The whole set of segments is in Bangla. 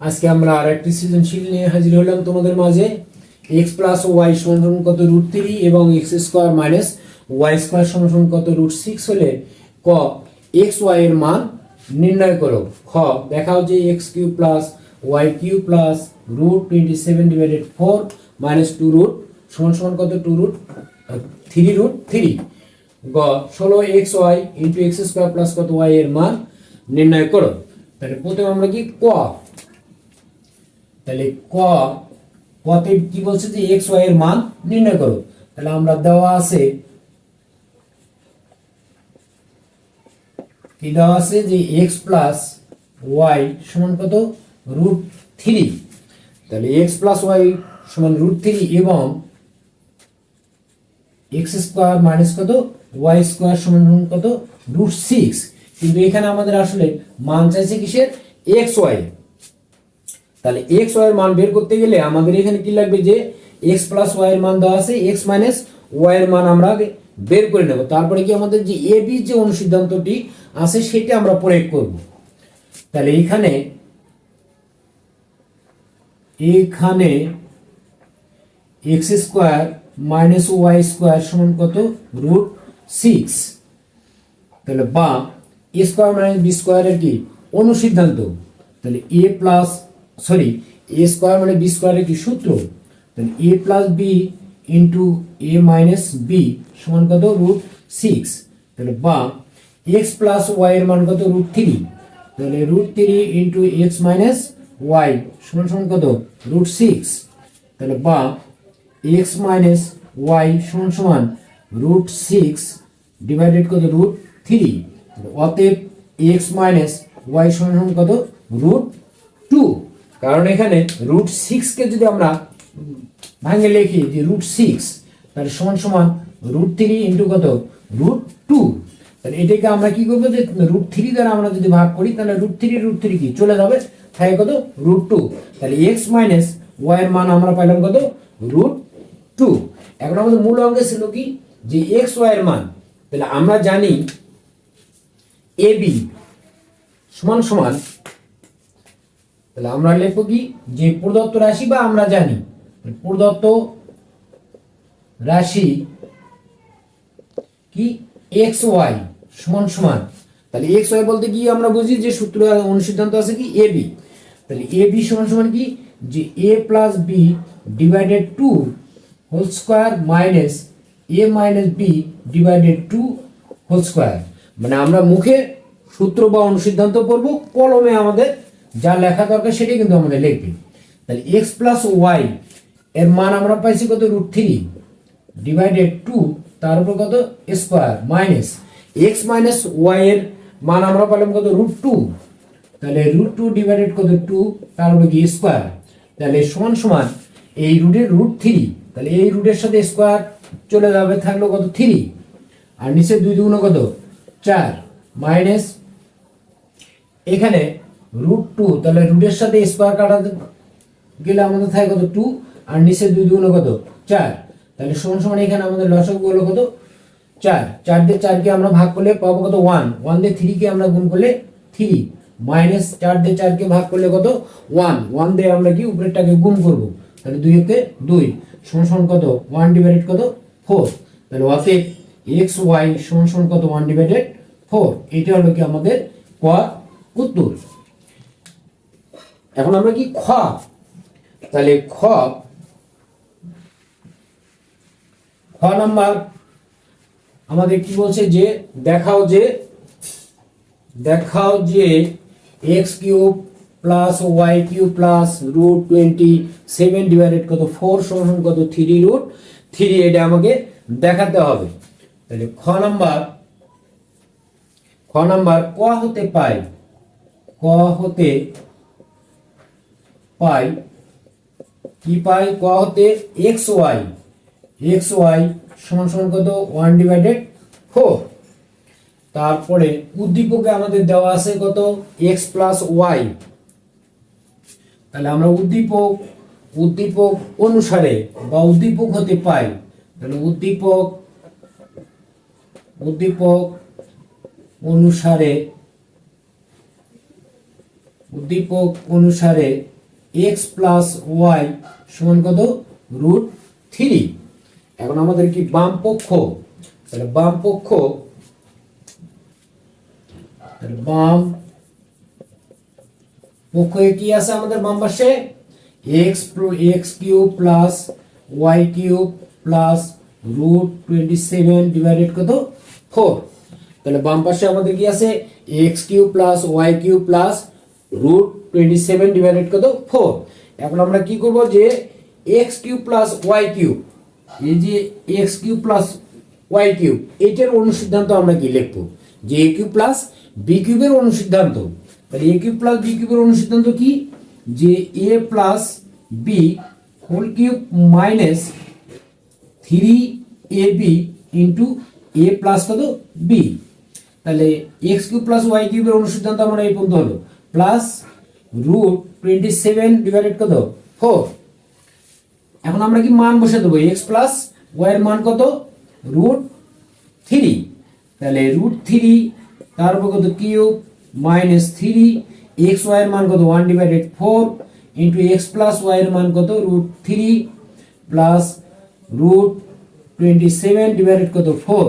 আজকে আমরা আর একটি সৃজনশীল নিয়ে হাজির হলাম তোমাদের মাঝে। এক্স প্লাস ওয়াই সমান কত রুট থ্রি এবং X square minus Y square সমান কত রুট সিক্স হলে ক এক্স ওয়াই এর মান নির্ণয় করো। খ, দেখাও যে X cube plus Y cube plus root twenty seven divided four minus two root সমান সমান কত two root three root three গ, ষোলো X Y into X square plus কত ওয়াই এর মান নির্ণয় করো। তাহলে প্রথমে আমরা কি? ক তাহলে ক, কতে কি বলছে যে এক্স ওয়াই এর মান নির্ণয় করো। তাহলে আমরা দেওয়া আছে, কি দেওয়া আছে যে এক্স প্লাস ওয়াই সমান কত? রুট থ্রি তাহলে এক্স প্লাস ওয়াই সমান রুট থ্রি এবং এক্স স্কোয়ার মাইনাস কত? ওয়াই স্কোয়ার সমান কত? রুট সিক্স কিন্তু এখানে আমাদের আসলে মান চাইছে কিসের? এক্স ওয়াই তাহলে এক্স ওয়াই এর মান বের করতে গেলে আমাদের এখানে কি লাগবে যে এক্স প্লাস ওয়াই এর মান দেওয়া আছে এক্স মাইনাস ওয়াই এর মান আমরা বের করে নেব। তারপরে কি আমাদের যে এ বি যে অনুসিদ্ধান্তটি আছে সেটা আমরা প্রয়োগ করব। তাহলে এখানে এখানে X square minus Y square সমান কত? রুট সিক্স তাহলে বা এ স্কোয়ার মাইনাস বি স্কোয়ারের কি? অনুসিদ্ধান্ত। তাহলে A plus sorry A square মানে বি স্কোয়ারের কি সূত্র? তাহলে A plus B into A minus B সমান কত? রুট সিক্স তাহলে বা এক্স প্লাস ওয়াই এর মান কত? রুট থ্রি তাহলে root three into X minus Y সমান সমান কত? রুট সিক্স তাহলে বা এক্স মাইনাস ওয়াই সমান সমান রুট সিক্স ডিভাইডেড কত? রুট থ্রি অতএব এক্স মাইনাস ওয়াই সমান সমান কত? রুট টু কারণ এখানে রুট সিক্সকে যদি আমরা ভাঙে লিখি যে রুট সিক্স তাহলে সমান সমান রুট থ্রি ইন্টু কত? রুট টু তাহলে এটাকে আমরা কি করব যে রুট থ্রি দ্বারা আমরা যদি ভাগ করি, তাহলে রুট থ্রি রুট থ্রি কি? চলে যাবে, থাকে কত? রুট টু তাহলে এক্স মাইনাস ওয়াই এর মান আমরা পাইলাম কত? রুট টু এখন আমাদের মূল অঙ্গে ছিল কি? যে এক্স ওয়াই এর মান। তাহলে আমরা জানি এ বি সমান সমান তাহলে আমরা লিখব কি? যে প্রদত্ত রাশি বা আমরা জানি। প্রদত্ত রাশি কি? এক্স ওয়াই সমান সমান। তাহলে এক্স ওয়াই বলতে কি আমরা বুঝি? যে সূত্র অনুসিদ্ধান্ত আছে কি? A B. তাহলে এ বি সমান সমান কি? যে A plus B divided two whole square minus A minus B divided two whole square. মানে আমরা মুখে সূত্র বা অনুসিদ্ধান্ত পড়ব, কলমে আমাদের যা লেখা দরকার সেটাই কিন্তু আমরা লিখবি। তাহলে এক্স প্লাস ওয়াই এর মান আমরা পাইছি কত রুট থ্রি ডিভাইডেড টু তার উপর কত square minus X minus Y এর মান আমরা পেলাম কত রুট টু তাহলে রুট টু ডিভাইডেড কত টু তার উপর কি স্কোয়ার তাহলে সমান সমান এই রুটের রুট থ্রি তাহলে এই রুটের সাথে স্কোয়ার চলে যাবে, থাকল কত থ্রি আর নিচে দুই দুগুণ কত? চার। মাইনাস এখানে রুট টু তাহলে রুটের সাথে স্কোয়ার কাটাতে গেলে আমাদের থাকে কত? টু আর নিচে দুই দুগুণ কত? চার। তাহলে সমান সমান এখানে আমাদের লসক হলো কত? চার। চার দিয়ে চারকে আমরা ভাগ করলে পাবো কত? ওয়ান ওয়ান দিয়ে থ্রিকে আমরা গুণ করলে থ্রি মাইনাস চার দিয়ে চারকে ভাগ করলে কত? ওয়ান ওয়ান দিয়ে আমরা কি উপরেরটাকে গুণ করব? তাহলে দুই হতে দুই। সমান সমান কত? ওয়ান ডিভাইডেড কত? ফোর তাহলে অতএব এক্স ওয়াই সমান সমান কত? ওয়ান ডিভাইডেড ফোর এটা হলো কি আমাদের ক উত্তর। এখন আমরা কি খ? তাহলে খ খ নাম্বার আমাদের কি বলছে যে, দেখাও যে দেখাও যে X cube plus Y cube plus root twenty seven divided কত ফোর সমান কত থ্রি রুট থ্রি এটা আমাকে দেখাতে হবে। তাহলে খ নাম্বার খ নাম্বার ক হতে পাই, ক হতে পাই? কি পাই? ক হতে এক্স ওয়াই এক্স ওয়াই সমান সমান কত? ওয়ান ডিভাইডেড ফোর তারপরে উদ্দীপকে আমাদের দেওয়া আছে কত? এক্স প্লাস ওয়াই তাহলে আমরা উদ্দীপক উদ্দীপক অনুসারে বা উদ্দীপক হতে পাই। তাহলে উদ্দীপক উদ্দীপক অনুসারে উদ্দীপক অনুসারে এক্স প্লাস ওয়াই সমান কত? রুট থ্রি এখন আমাদের কি বাম পক্ষ? তাহলে বাম পক্ষ, তাহলে বাম পক্ষে কি আছে আমাদের বাম পাশে? X X cube plus Y cube plus root twenty seven divided কত? ফোর তাহলে বাম পাশে আমাদের কি আছে? X cube plus Y cube plus root twenty seven divided কত? ফোর এখন আমরা কি করব যে X cube plus Y cube এই যে X cube plus Y cube এইটার অনুসিদ্ধান্ত আমরা কি লিখব? যে এ কিউব প্লাস বি কিউবের অনুসিদ্ধান্ত। তাহলে এ কিউব প্লাস বি কিউবের অনুসিদ্ধান্ত কি? যে A plus B whole cube minus three A B into A plus কত? বি তাহলে এক্স কিউব প্লাস ওয়াই কিউবের অনুসিদ্ধান্ত আমরা এই পর্যন্ত হলো। Plus root twenty seven divided কত? ফোর এখন আমরা কি মান বসে দেবো? এক্স প্লাস ওয়াই এর মান কত? রুট থ্রি তাহলে রুট থ্রি তারপর কত? Cube minus three X Y এর মান কত? One divided four into X plus Y এর মান কত? Root three plus root twenty seven divided কত? ফোর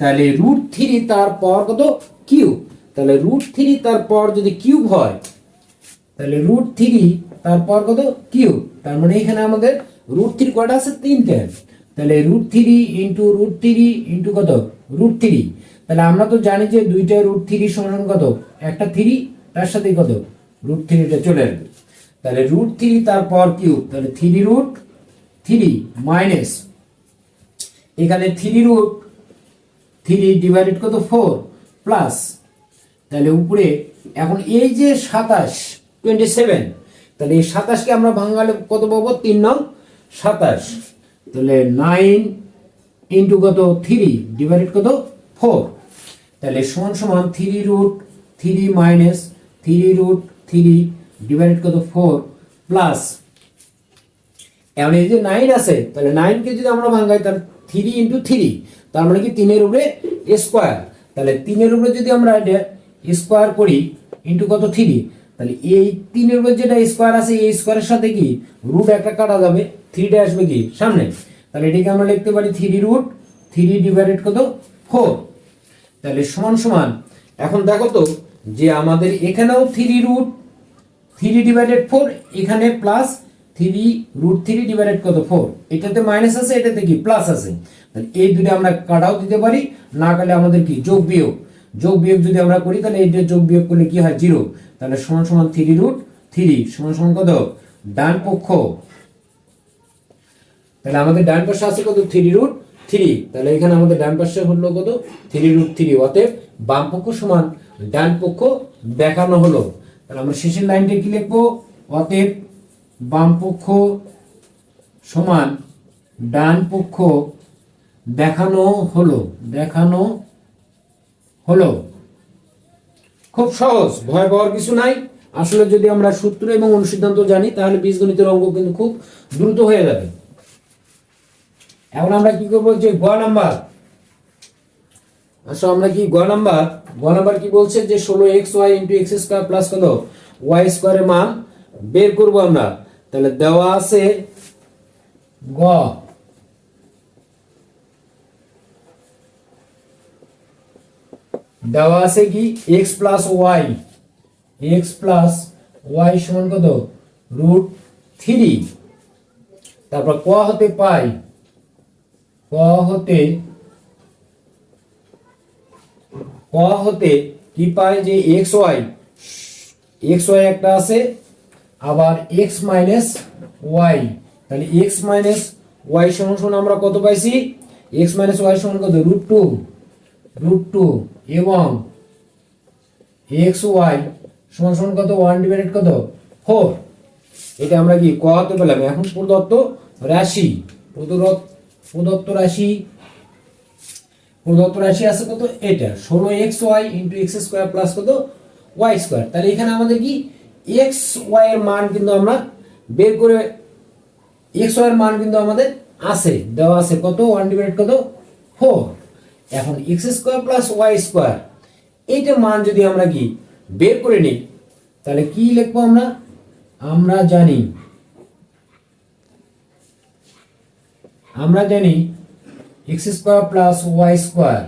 তাহলে রুট থ্রি তার পর কত? কিউব. তাহলে রুট থ্রি তার পর যদি কিউব হয় তাহলে রুট থ্রি তারপর কত? কিউ তার মানে এখানে আমাদের রুট থ্রি কটা আছে? তিনটে। তাহলে root three into root three into কত? রুট থ্রি তাহলে আমরা তো জানি যে দুইটা রুট থ্রি সমান কত? একটা থ্রি তার সাথে কত? রুট থ্রিটা চলে আসবে। তাহলে রুট থ্রি তারপর কিউব তাহলে থ্রি রুট থ্রি মাইনাস এখানে থ্রি রুট থ্রি ডিভাইডেড কত? ফোর প্লাস তাহলে উপরে, এখন এই যে সাতাশ টোয়েন্টি সেভেন। তাহলে এই সাতাশকে আমরা কত পাবো? তিন নং সাতাশ। তাহলে নাইন ইন্টু কত? থ্রি ডিভাইডেড কত? ফোর। তাহলে সমান সমান three root three minus three root three divided কত? Four plus. যে নাইন আছে, তাহলে নাইনকে যদি আমরা ভাঙাই, তাহলে থ্রি ইন্টু থ্রি। তার মানে কি তিনের উপরে স্কোয়ার। তাহলে তিনের উপরে যদি আমরা স্কোয়ার করি, ইন্টু কত? থ্রি। তাহলে এই তিনের উপরে যেটা স্কোয়ার আছে, এই স্কোয়ারের সাথে কি? রুট একটা কাটা যাবে থ্রিটা আসবে কি? সামনে। তাহলে এটাকে আমরা লিখতে পারি থ্রি রুট থ্রি ডিভাইডেড কত? ফোর তাহলে সমান সমান, এখন দেখো তো, যে আমাদের এখানেও three root three divided four এখানে plus three root three divided কত? ফোর এটাতে মাইনাস আছে, এটাতে কি? প্লাস আছে। তাহলে এই দুটো আমরা কাটাও দিতে পারি, না কাটলে আমাদের কি? যোগ বিয়োগ। যোগ বিয়োগ যদি আমরা করি, তাহলে এইটা যোগ বিয়োগ করলে কি হয়? জিরো তাহলে সমান সমান থ্রি রুট থ্রি সমান সমান কত? ডান পক্ষ। তাহলে আমাদের ডান পাশে আছে কত? থ্রি রুট থ্রি তাহলে এখানে আমাদের ডান পাশে হলো কত? থ্রি রুট থ্রি অতএব বাম পক্ষ সমান, ডান পক্ষ দেখানো হলো। তাহলে আমরা শেষের লাইনটা কি লিখব? অতএব বাম পক্ষ সমান, ডান পক্ষ দেখানো হলো দেখানো হলো। খুব সহজ ভয় পাওয়ার কিছু নাই। আসলে যদি আমরা সূত্র এবং অনুসিদ্ধান্ত জানি, তাহলে বীজগণিতের অঙ্ক কিন্তু খুব দ্রুত হয়ে যাবে। এখন আমরা কি করব? যে গ নাম্বার। আসলে আমরা কি গ নাম্বার? গ নাম্বার কি বলছে যে ষোলো X Y into X square plus কত? ওয়াই স্কোয়ারের মান বের করব আমরা। তাহলে দেওয়া আছে গ। দেওয়া আছে কি? X plus Y X plus Y সমান কত? রুট থ্রি তারপর ক হতে পাই? ক হতে ক হতে কি পাই যে এক্স ওয়াই এক্স ওয়াই একটা আছে, আবার এক্স মাইনাস ওয়াই তাহলে এক্স মাইনাস ওয়াই সমান সমান আমরা কত পাইছি? এক্স মাইনাস ওয়াই সমান কত? রুট টু রুট টু এবং এক্স ওয়াই সমান সমান কত? ওয়ান ডিভাইডেড কত? ফোর। এটা আমরা কি ক হতে পেলাম? এখন প্রদত্ত রাশি। প্রদত্ত প্রদত্ত রাশি। প্রদত্ত রাশি আছে কত? এটা। ষোলো X Y into X square plus কত? Y square. তাহলে এখানে আমাদের কি? এক্স ওয়াই এর মান কিন্তু আমরা বের করে এক্স ওয়াই এর মান কিন্তু আমাদের আছে, দেওয়া আছে কত? ওয়ান ডিভাইড কত? ফোর। এখন X square plus Y square এইটার মান যদি আমরা কি বের করে নিই, তাহলে কি লিখব আমরা? আমরা জানি আমরা জানি X square plus Y square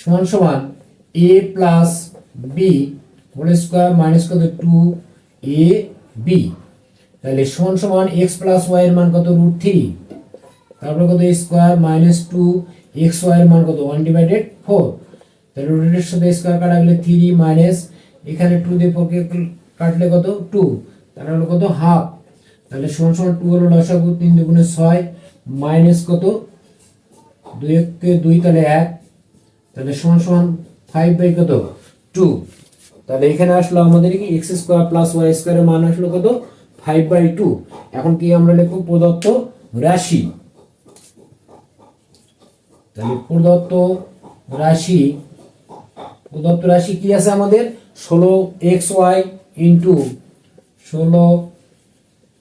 সমান সমান A plus B whole square minus কত? টু এ বি তাহলে সমান সমান এক্স প্লাস ওয়াই এর মান কত? রুট থ্রি তারপরে কত? Square minus two X Y এর মান কত? ওয়ান ডিভাইডেড ফোর তাহলে রুটের সাথে স্কোয়ার কাটা গেলে থ্রি মাইনাস এখানে টু দিয়ে ফোরকে কাটলে কত? টু তাহলে হলো কত? হাফ তাহলে সমান সমান টু হলো লসাগু তিন দুগুণে ছয় মাইনাস কত? দুই এককে দুই তাহলে এক। তাহলে সমান সমান ফাইভ বাই কত? টু তাহলে এখানে আসলো আমাদের কি? এক্স স্কোয়ার প্লাস ওয়াই স্কোয়ারের মান আসলো কত? ফাইভ বাই টু এখন কি আমরা লিখব? প্রদত্ত রাশি। তাহলে প্রদত্ত রাশি প্রদত্ত রাশি কি আছে আমাদের? ষোলো এক্স ওয়াই ইন্টু ষোলো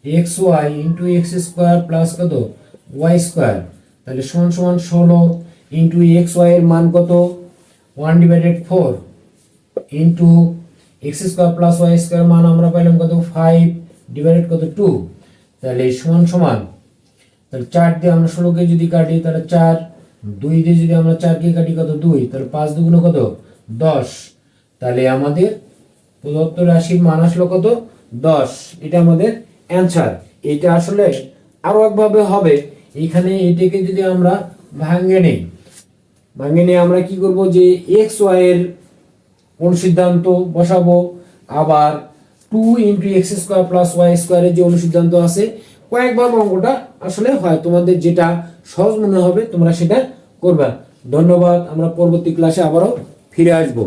X Y into X square plus কত? Y square. তাহলে সমান সমান ষোলো ইন্টু এক্স ওয়াই এর মান কত? One divided four into X square plus Y square মান আমরা পাইলাম কত? ফাইভ ডিভাইডেড কত? টু। তাহলে সমান সমান। তাহলে চার দিয়ে আমরা ষোলোকে যদি কাটি, তাহলে চার দুই দিয়ে যদি আমরা চারকে কাটি কত? দুই। তাহলে পাঁচ দুগুণ কত? দশ। তাহলে আমাদের প্রদত্ত রাশির মান আসলো কত? দশ। এটা আমাদের অ্যান্সার এটা আসলে আরও একভাবে হবে। এখানে এটাকে যদি আমরা ভাঙে নেই, ভাঙে নিয়ে আমরা কি করব? যে এক্স ওয়াই এর কোন সিদ্ধান্ত বসাবো? আবার two into X square plus Y স্কোয়ারের যে অনুসিদ্ধান্ত আছে কয়েকবার অঙ্কটা আসলে হয়। তোমাদের যেটা সহজ মনে হবে, তোমরা সেটা করবা। ধন্যবাদ, আমরা পরবর্তী ক্লাসে আবারও ফিরে আসব।